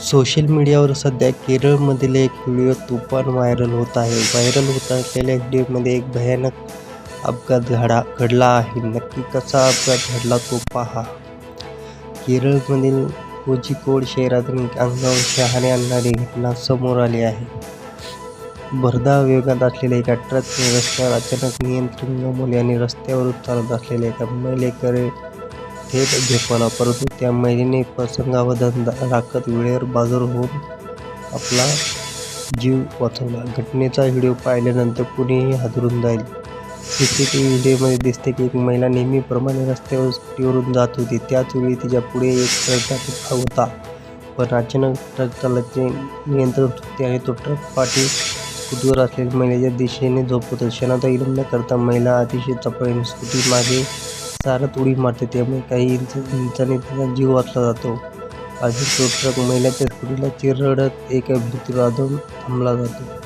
Social मीडियावर सध्या केरळमधील एक व्हिडिओ तुफान व्हायरल होत आहे. व्हायरल होत असलेल्या व्हिडिओमध्ये एक भयानक अपघात घडा घडला आहे. नक्की कसा अपघात घडला तो पहा. केरळमधील कोझिकोड शहरातून अंगावर शहाणे आणणारी घटना समोर आली आहे. भरधाव वेगात असलेल्या एका ट्रकने रस्त्यावर अचानक नियंत्रण गमवले आणि रस्त्यावर उतरत असलेल्या एका महिलेकडे थेट झेपवला परंतु त्या महिलेने प्रसंगावधान राखत वेळेवर बाजार होऊन आपला जीव वाचवला. घटनेचा व्हिडिओ पाहिल्यानंतर कुणीही हादरून जाईल. सी सी टी व्ही व्हिडिओमध्ये दिसते की एक महिला नेहमीप्रमाणे रस्त्यावर स्कूटीवरून जात होती. त्याचवेळी तिच्या पुढे एक ट्रक जात होता. पण अचानक ट्रक चालकचे नियंत्रण सुटते आणि तो ट्रक पाठी स्कूटीवर असलेल्या महिलेच्या दिशेने झोपवतो क्षणाचा विलंब न करता महिला अतिशय चपळीने स्कूटी मागे सारत उडी मारते. त्यामुळे काही इंच इंचाने तिचा जीव वाचला जातो. अजून तो ट्रक महिलाच्या स्त्रीला चिरडत एका भिंतीवर आदळून थांबला जातो.